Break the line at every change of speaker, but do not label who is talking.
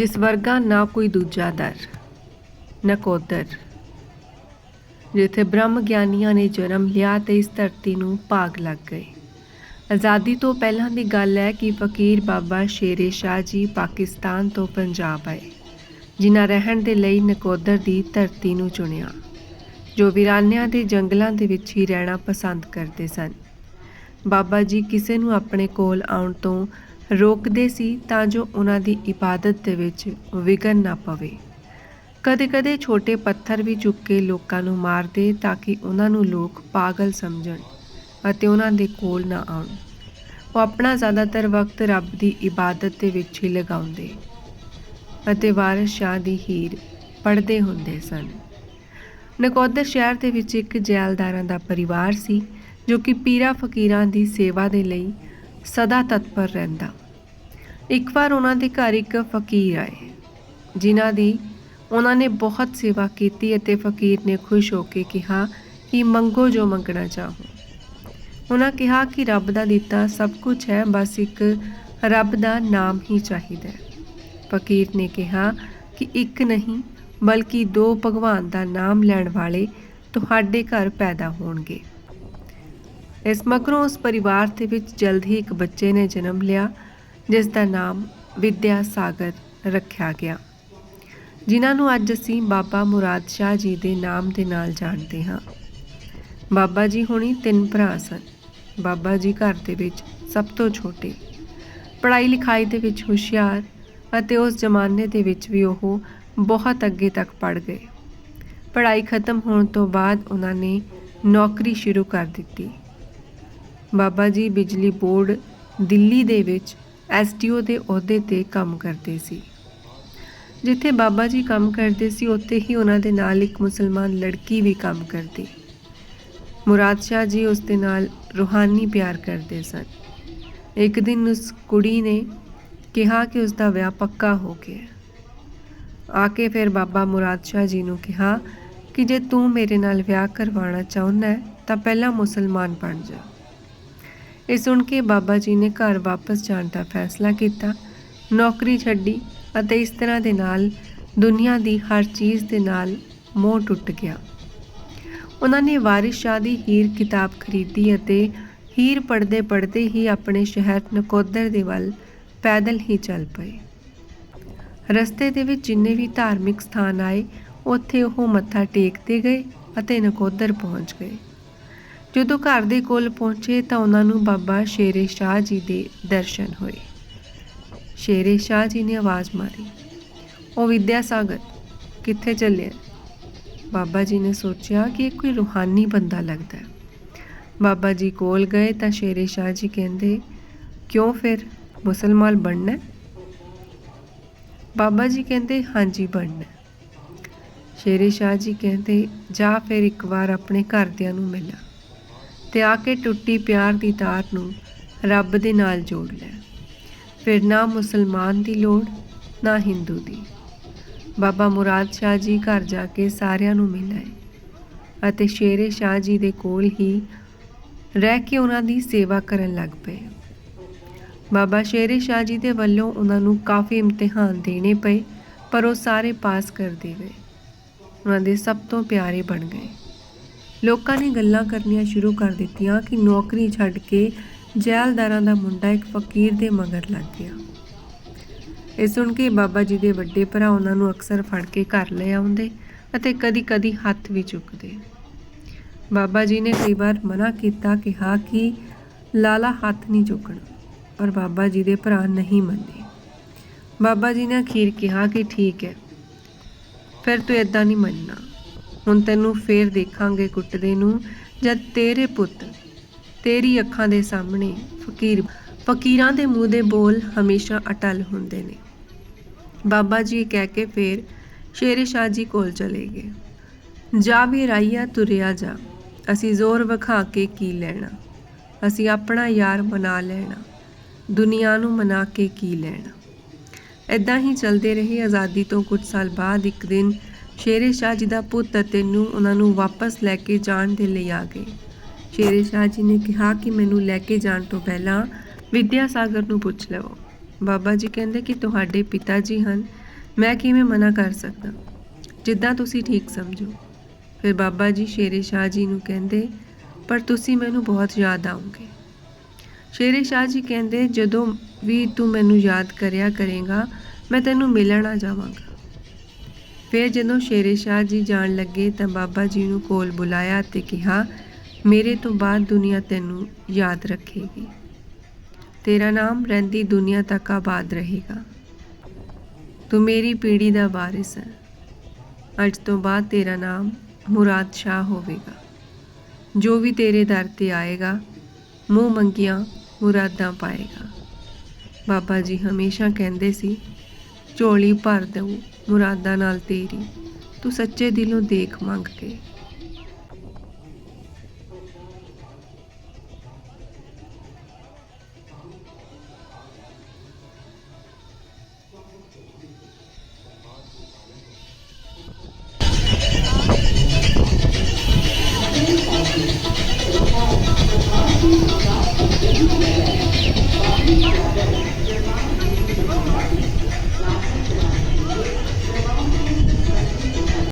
ਜਿਸ ਵਰਗਾ ਨਾ ਕੋਈ ਦੂਜਾ ਦਰ ਨਕੋਦਰ ਜਿੱਥੇ ਬ੍ਰਹਮ ਗਿਆਨੀਆਂ ਨੇ ਜਨਮ ਲਿਆ ਤੇ ਇਸ ਧਰਤੀ ਨੂੰ ਭਾਗ ਲੱਗ ਗਏ। ਆਜ਼ਾਦੀ ਤੋਂ ਪਹਿਲਾਂ ਦੀ ਗੱਲ ਹੈ ਕਿ ਫਕੀਰ ਬਾਬਾ ਸ਼ੇਰੇ ਸ਼ਾਹ ਜੀ ਪਾਕਿਸਤਾਨ ਤੋਂ ਪੰਜਾਬ ਆਏ, ਜਿਨ੍ਹਾਂ ਰਹਿਣ ਦੇ ਲਈ ਨਕੋਦਰ ਦੀ ਧਰਤੀ ਨੂੰ ਚੁਣਿਆ, ਜੋ ਵੀਰਾਨਿਆਂ ਦੇ ਜੰਗਲਾਂ ਦੇ ਵਿੱਚ ਹੀ ਰਹਿਣਾ ਪਸੰਦ ਕਰਦੇ ਸਨ। ਬਾਬਾ ਜੀ ਕਿਸੇ ਨੂੰ ਆਪਣੇ ਕੋਲ ਆਉਣ ਤੋਂ ਰੋਕਦੇ ਸੀ ਤਾਂ ਜੋ ਉਹਨਾਂ ਦੀ ਇਬਾਦਤ ਦੇ ਵਿੱਚ ਵਿਘਨ ਨਾ ਪਵੇ। ਕਦੇ-ਕਦੇ ਛੋਟੇ ਪੱਥਰ ਵੀ ਚੁੱਕ ਕੇ ਲੋਕਾਂ ਨੂੰ ਮਾਰਦੇ ਤਾਂ ਕਿ ਉਹਨਾਂ ਨੂੰ ਲੋਕ ਪਾਗਲ ਸਮਝਣ ਅਤੇ ਉਹਨਾਂ ਦੇ ਕੋਲ ਨਾ ਆਉਣ। ਉਹ ਆਪਣਾ ਜ਼ਿਆਦਾਤਰ ਵਕਤ ਰੱਬ ਦੀ ਇਬਾਦਤ ਦੇ ਵਿੱਚ ਹੀ ਲਗਾਉਂਦੇ ਅਤੇ ਵਾਰਿਸ ਸ਼ਾਹ ਦੀ ਹੀਰ ਪੜ੍ਹਦੇ ਹੁੰਦੇ ਸਨ। ਨਕੋਦਰ ਸ਼ਹਿਰ ਦੇ ਵਿੱਚ ਇੱਕ ਜੈਲਦਾਰਾਂ ਦਾ ਪਰਿਵਾਰ ਸੀ ਜੋ ਕਿ ਪੀਰਾ ਫਕੀਰਾਂ ਦੀ ਸੇਵਾ ਦੇ ਲਈ ਸਦਾ ਤਤਪਰ ਰਹਿੰਦਾ। ਇੱਕ ਵਾਰ ਉਹਨਾਂ ਦੇ ਘਰ ਇੱਕ ਫਕੀਰ ਆਏ, ਜਿਨ੍ਹਾਂ ਦੀ ਉਹਨਾਂ ਨੇ ਬਹੁਤ ਸੇਵਾ ਕੀਤੀ ਅਤੇ ਫਕੀਰ ਨੇ ਖੁਸ਼ ਹੋ ਕੇ ਕਿਹਾ ਕਿ ਮੰਗੋ ਜੋ ਮੰਗਣਾ ਚਾਹੋ। ਉਹਨਾਂ ਕਿਹਾ ਕਿ ਰੱਬ ਦਾ ਦਿੱਤਾ ਸਭ ਕੁਝ ਹੈ, ਬਸ ਇੱਕ ਰੱਬ ਦਾ ਨਾਮ ਹੀ ਚਾਹੀਦਾ ਹੈ। ਫਕੀਰ ਨੇ ਕਿਹਾ ਕਿ ਇੱਕ ਨਹੀਂ, ਬਲਕਿ ਦੋ ਭਗਵਾਨ ਦਾ ਨਾਮ ਲੈਣ ਵਾਲੇ ਤੁਹਾਡੇ ਘਰ ਪੈਦਾ ਹੋਣਗੇ। ਇਸ ਮਗਰੋਂ ਉਸ ਪਰਿਵਾਰ ਦੇ ਵਿੱਚ ਜਲਦ ਹੀ ਇੱਕ ਬੱਚੇ ਨੇ ਜਨਮ ਲਿਆ ਜਿਸ ਦਾ ਨਾਮ ਵਿਦਿਆ ਸਾਗਰ ਰੱਖਿਆ ਗਿਆ। ਜਿਨ੍ਹਾਂ ਨੂੰ ਅੱਜ ਅਸੀਂ ਬਾਬਾ ਮੁਰਾਦ ਸ਼ਾਹ ਜੀ ਦੇ ਨਾਮ ਦੇ ਨਾਲ ਜਾਣਦੇ ਹਾਂ। ਬਾਬਾ ਜੀ ਹੁਣੀ ਤਿੰਨ ਭਰਾ ਸਨ। ਬਾਬਾ ਜੀ ਘਰ ਦੇ ਵਿੱਚ ਸਭ ਤੋਂ ਛੋਟੇ। ਪੜ੍ਹਾਈ ਲਿਖਾਈ ਦੇ ਵਿੱਚ ਹੁਸ਼ਿਆਰ ਅਤੇ ਉਸ ਜ਼ਮਾਨੇ ਦੇ ਵਿੱਚ ਵੀ ਉਹ ਬਹੁਤ ਅੱਗੇ ਤੱਕ ਪੜ੍ਹ ਗਏ। ਪੜ੍ਹਾਈ ਖਤਮ ਹੋਣ ਤੋਂ ਬਾਅਦ ਉਹਨਾਂ ਨੇ ਨੌਕਰੀ ਸ਼ੁਰੂ ਕਰ ਦਿੱਤੀ। ਬਾਬਾ ਜੀ ਬਿਜਲੀ ਬੋਰਡ ਦਿੱਲੀ ਦੇ ਵਿੱਚ ਐਸਟੀਓ ਦੇ ਅਹੁਦੇ ਤੇ ਕੰਮ ਕਰਦੇ ਸੀ। ਜਿੱਥੇ ਬਾਬਾ ਜੀ ਕੰਮ ਕਰਦੇ ਸੀ, ਉੱਥੇ ਹੀ ਉਹਨਾਂ ਦੇ ਨਾਲ ਇੱਕ ਮੁਸਲਮਾਨ ਲੜਕੀ ਵੀ ਕੰਮ ਕਰਦੀ। ਮੁਰਾਦ ਸ਼ਾਹ ਜੀ ਉਸ ਦੇ ਨਾਲ ਰੂਹਾਨੀ ਪਿਆਰ ਕਰਦੇ ਸਨ। ਇੱਕ ਦਿਨ ਉਸ ਕੁੜੀ ਨੇ ਕਿਹਾ ਕਿ ਉਸ ਦਾ ਵਿਆਹ ਪੱਕਾ ਹੋ ਗਿਆ। ਆ ਕੇ ਫਿਰ ਬਾਬਾ ਮੁਰਾਦ ਸ਼ਾਹ ਜੀ ਨੂੰ ਕਿਹਾ ਕਿ ਜੇ ਤੂੰ ਮੇਰੇ ਨਾਲ ਵਿਆਹ ਕਰਵਾਉਣਾ ਚਾਹੁੰਦਾ ਤਾਂ ਪਹਿਲਾਂ ਮੁਸਲਮਾਨ ਬਣ ਜਾ। ਇਹ ਸੁਣ ਕੇ ਬਾਬਾ ਜੀ ਨੇ ਘਰ ਵਾਪਸ ਜਾਣ ਦਾ ਫੈਸਲਾ ਕੀਤਾ। ਨੌਕਰੀ ਛੱਡੀ ਅਤੇ ਇਸ ਤਰ੍ਹਾਂ ਦੇ ਨਾਲ ਦੁਨੀਆ ਦੀ ਹਰ ਚੀਜ਼ ਦੇ ਨਾਲ ਮੋਹ ਟੁੱਟ ਗਿਆ। ਉਹਨਾਂ ਨੇ ਵਾਰਿਸ ਸ਼ਾਹ ਦੀ ਹੀਰ ਕਿਤਾਬ ਖਰੀਦੀ ਅਤੇ ਹੀਰ ਪੜ੍ਹਦੇ ਪੜ੍ਹਦੇ ਹੀ ਆਪਣੇ ਸ਼ਹਿਰ ਨਕੋਦਰ ਦੇ ਵੱਲ ਪੈਦਲ ਹੀ ਚੱਲ ਪਏ। ਰਸਤੇ ਦੇ ਵਿੱਚ ਜਿੰਨੇ ਵੀ ਧਾਰਮਿਕ ਸਥਾਨ ਆਏ, ਉੱਥੇ ਉਹ ਮੱਥਾ ਟੇਕਦੇ ਗਏ ਅਤੇ ਨਕੋਦਰ ਪਹੁੰਚ ਗਏ। ਜਦੋਂ ਘਰ ਦੇ ਕੋਲ ਪਹੁੰਚੇ ਤਾਂ ਉਹਨਾਂ ਨੂੰ ਬਾਬਾ ਸ਼ੇਰੇ ਸ਼ਾਹ ਜੀ ਦੇ ਦਰਸ਼ਨ ਹੋਏ। ਸ਼ੇਰੇ ਸ਼ਾਹ ਜੀ ਨੇ ਆਵਾਜ਼ ਮਾਰੀ, ਉਹ ਵਿਦਿਆ ਸਾਗਰ ਕਿੱਥੇ ਚੱਲਿਆ ਬਾਬਾ ਜੀ ਨੇ ਸੋਚਿਆ ਕਿ ਇਹ ਕੋਈ ਰੂਹਾਨੀ ਬੰਦਾ ਲੱਗਦਾ ਹੈ। ਬਾਬਾ ਜੀ ਕੋਲ ਗਏ ਤਾਂ ਸ਼ੇਰੇ ਸ਼ਾਹ ਜੀ ਕਹਿੰਦੇ, ਕਿਉਂ ਫਿਰ? ਮੁਸਲਮਾਨ ਬਣਨਾ ਬਾਬਾ ਜੀ ਕਹਿੰਦੇ, ਹਾਂਜੀ, ਬਣਨਾ ਸ਼ੇਰੇ ਸ਼ਾਹ ਜੀ ਕਹਿੰਦੇ, ਜਾ ਫਿਰ ਇੱਕ ਵਾਰ ਆਪਣੇ ਘਰਦਿਆਂ ਨੂੰ ਮਿਲਾ। ਤੇ ਆ ਕੇ ਟੁੱਟੀ ਪਿਆਰ ਦੀ ਤਾਰ ਨੂੰ ਰੱਬ ਦੇ ਨਾਲ ਜੋੜ ਲੈ। ਫਿਰ ਨਾ ਮੁਸਲਮਾਨ ਦੀ ਲੋੜ, ਨਾ ਹਿੰਦੂ ਦੀ। ਬਾਬਾ ਮੁਰਾਦ ਸ਼ਾਹ ਜੀ ਘਰ ਜਾ ਕੇ ਸਾਰਿਆਂ ਨੂੰ ਮਿਲਾਏ ਅਤੇ ਸ਼ੇਰੇ ਸ਼ਾਹ ਜੀ ਦੇ ਕੋਲ ਹੀ ਰਹਿ ਕੇ ਉਹਨਾਂ ਦੀ ਸੇਵਾ ਕਰਨ ਲੱਗ ਪਏ। ਬਾਬਾ ਸ਼ੇਰੇ ਸ਼ਾਹ ਜੀ ਦੇ ਵੱਲੋਂ ਉਹਨਾਂ ਨੂੰ ਕਾਫੀ ਇਮਤਿਹਾਨ ਦੇਣੇ ਪਏ, ਪਰ ਉਹ ਸਾਰੇ ਪਾਸ ਕਰਦੇ ਗਏ। ਉਹਨਾਂ ਦੇ ਸਭ ਤੋਂ ਪਿਆਰੇ ਬਣ ਗਏ। ਲੋਕਾਂ ਨੇ ਗੱਲਾਂ ਕਰਨੀਆਂ ਸ਼ੁਰੂ ਕਰ ਦਿੱਤੀਆਂ ਕਿ ਨੌਕਰੀ ਛੱਡ ਕੇ ਜੈਲਦਾਰਾਂ ਦਾ ਮੁੰਡਾ ਇੱਕ ਫਕੀਰ ਦੇ ਮਗਰ ਲੱਗ ਗਿਆ। ਇਹ ਸੁਣ ਕੇ ਬਾਬਾ ਜੀ ਦੇ ਵੱਡੇ ਭਰਾ ਉਹਨਾਂ ਨੂੰ ਅਕਸਰ ਫੜ ਕੇ ਘਰ ਲੈ ਆਉਂਦੇ ਅਤੇ ਕਦੀ-ਕਦੀ ਹੱਥ ਵੀ ਚੁੱਕਦੇ। ਬਾਬਾ ਜੀ ਨੇ ਕਈ ਵਾਰ ਮਨਾ ਕੀਤਾ ਕਿਹਾ ਕਿ ਲਾਲਾ ਹੱਥ ਨਹੀਂ ਚੁੱਕਣਾ, ਪਰ ਬਾਬਾ ਜੀ ਦੇ ਭਰਾ ਨਹੀਂ ਮੰਨੇ ਬਾਬਾ ਜੀ ਨੇ ਅਖੀਰ ਕਿਹਾ ਕਿ ਠੀਕ ਹੈ, ਫਿਰ ਤੂੰ ਇਦਾਂ ਨਹੀਂ ਮੰਨਣਾ। ਹੁਣ ਤੈਨੂੰ ਫੇਰ ਦੇਖਾਂਗੇ ਕੁੱਟਦੇ ਨੂੰ, ਜਦ ਤੇਰੇ ਪੁੱਤ ਤੇਰੀ ਅੱਖਾਂ ਦੇ ਸਾਹਮਣੇ ਫਕੀਰ, ਫਕੀਰਾਂ ਦੇ ਮੂੰਹ ਦੇ ਬੋਲ ਹਮੇਸ਼ਾ ਅਟਲ ਹੁੰਦੇ ਨੇ। ਬਾਬਾ ਜੀ ਕਹਿ ਕੇ ਫੇਰ ਸ਼ੇਰੇ ਸ਼ਾਹ ਜੀ ਕੋਲ ਚਲੇ ਗਏ। ਜਾ ਵੀ ਰਾਈਆ ਤੁਰਿਆ ਜਾ, ਅਸੀਂ ਜ਼ੋਰ ਵਿਖਾ ਕੇ ਕੀ ਲੈਣਾ? ਅਸੀਂ ਆਪਣਾ ਯਾਰ ਮਨਾ ਲੈਣਾ, ਦੁਨੀਆ ਨੂੰ ਮਨਾ ਕੇ ਕੀ ਲੈਣਾ? ਇਦਾਂ ਹੀ ਚੱਲਦੇ ਰਹੇ ਆਜ਼ਾਦੀ ਤੋਂ ਕੁਝ ਸਾਲ ਬਾਅਦ ਇੱਕ ਦਿਨ ਸ਼ੇਰੇ ਸ਼ਾਹ ਜੀ ਦਾ ਪੁੱਤ ਅਤੇ ਨੂੰ ਉਹਨਾਂ ਨੂੰ ਵਾਪਸ ਲੈ ਕੇ ਜਾਣ ਦੇ ਲਈ ਆ ਗਏ। ਸ਼ੇਰੇ ਸ਼ਾਹ ਜੀ ਨੇ ਕਿਹਾ ਕਿ ਮੈਨੂੰ ਲੈ ਕੇ ਜਾਣ ਤੋਂ ਪਹਿਲਾਂ ਵਿਦਿਆ ਸਾਗਰ ਨੂੰ ਪੁੱਛ ਲਵੋ। ਬਾਬਾ ਜੀ ਕਹਿੰਦੇ ਕਿ ਤੁਹਾਡੇ ਪਿਤਾ ਜੀ ਹਨ, ਮੈਂ ਕਿਵੇਂ ਮਨਾ ਕਰ ਸਕਦਾ? ਜਿੱਦਾਂ ਤੁਸੀਂ ਠੀਕ ਸਮਝੋ। ਫਿਰ ਬਾਬਾ ਜੀ ਸ਼ੇਰੇ ਸ਼ਾਹ ਜੀ ਨੂੰ ਕਹਿੰਦੇ, ਪਰ ਤੁਸੀਂ ਮੈਨੂੰ ਬਹੁਤ ਯਾਦ ਆਉਂਗੇ। ਸ਼ੇਰੇ ਸ਼ਾਹ ਜੀ ਕਹਿੰਦੇ, ਜਦੋਂ ਵੀ ਤੂੰ ਮੈਨੂੰ ਯਾਦ ਕਰਿਆ ਕਰੇਗਾ, ਮੈਂ ਤੈਨੂੰ ਮਿਲਣ ਆ ਜਾਵਾਂਗਾ। ਫਿਰ ਜਦੋਂ ਸ਼ੇਰੇ ਸ਼ਾਹ ਜੀ ਜਾਣ ਲੱਗੇ ਤਾਂ ਬਾਬਾ ਜੀ ਨੂੰ ਕੋਲ ਬੁਲਾਇਆ ਤੇ ਕਿਹਾ, ਮੇਰੇ ਤੋਂ ਬਾਅਦ ਦੁਨੀਆ ਤੈਨੂੰ ਯਾਦ ਰੱਖੇਗੀ। ਤੇਰਾ ਨਾਮ ਰਹਿੰਦੀ ਦੁਨੀਆ ਤੱਕ ਆਬਾਦ ਰਹੇਗਾ। ਤੂੰ ਮੇਰੀ ਪੀੜ੍ਹੀ ਦਾ ਵਾਰਿਸ ਹੈ। ਅੱਜ ਤੋਂ ਬਾਅਦ ਤੇਰਾ ਨਾਮ ਮੁਰਾਦ ਸ਼ਾਹ ਹੋਵੇਗਾ। ਜੋ ਵੀ ਤੇਰੇ ਦਰ ਤੇ ਆਏਗਾ, ਮੂੰਹ ਮੰਗੀਆਂ ਮੁਰਾਦਾਂ ਪਾਏਗਾ। ਬਾਬਾ ਜੀ ਹਮੇਸ਼ਾ ਕਹਿੰਦੇ ਸੀ, ਝੋਲੀ ਭਰ ਦਊ ਮੁਰਾਦਾਂ ਨਾਲ ਤੇਰੀ ਤੂੰ ਸੱਚੇ ਦਿਲੋਂ ਦੇਖ ਮੰਗ ਕੇ।